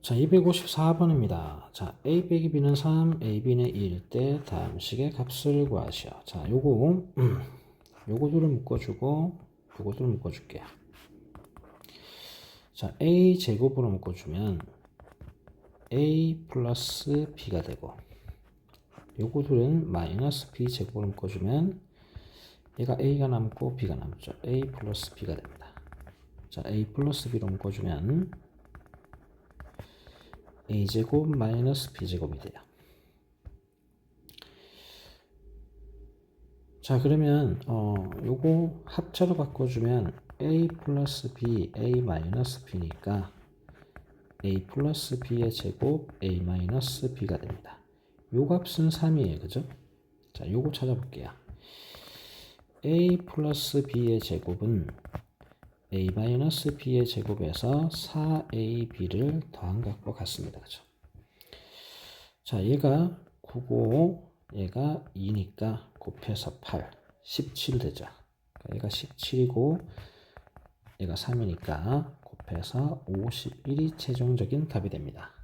자, 254번입니다. 자, a 빼기 b는 3, a, b는 2일 때 다음 식의 값을 구하시오. 자, 요거, 음, 요거 둘을 묶어주고, 요거 둘을 묶어줄게요. 자, a 제곱으로 묶어주면 a 플러스 b가 되고, 요거 둘은 마이너스 b 제곱으로 묶어주면 얘가 a가 남고 b가 남죠. a 플러스 b가 됩니다. 자, a 플러스 b로 묶어주면 a제곱 마이너스 b제곱이 돼요. 자 그러면 어 요거 합차로 바꿔주면 a 플러스 b a 마이너스 b니까 a 플러스 b의 제곱 a 마이너스 b가 됩니다. 요 값은 3이에요. 그죠? 자 요거 찾아볼게요. a 플러스 b의 제곱은 a 마이너스 b의 제곱에서 4ab를 더한 것과 같습니다. 그죠? 자, 얘가 9고 얘가 2니까 곱해서 8, 17 되죠. 그러니까 얘가 17이고 얘가 3이니까 곱해서 51이 최종적인 답이 됩니다.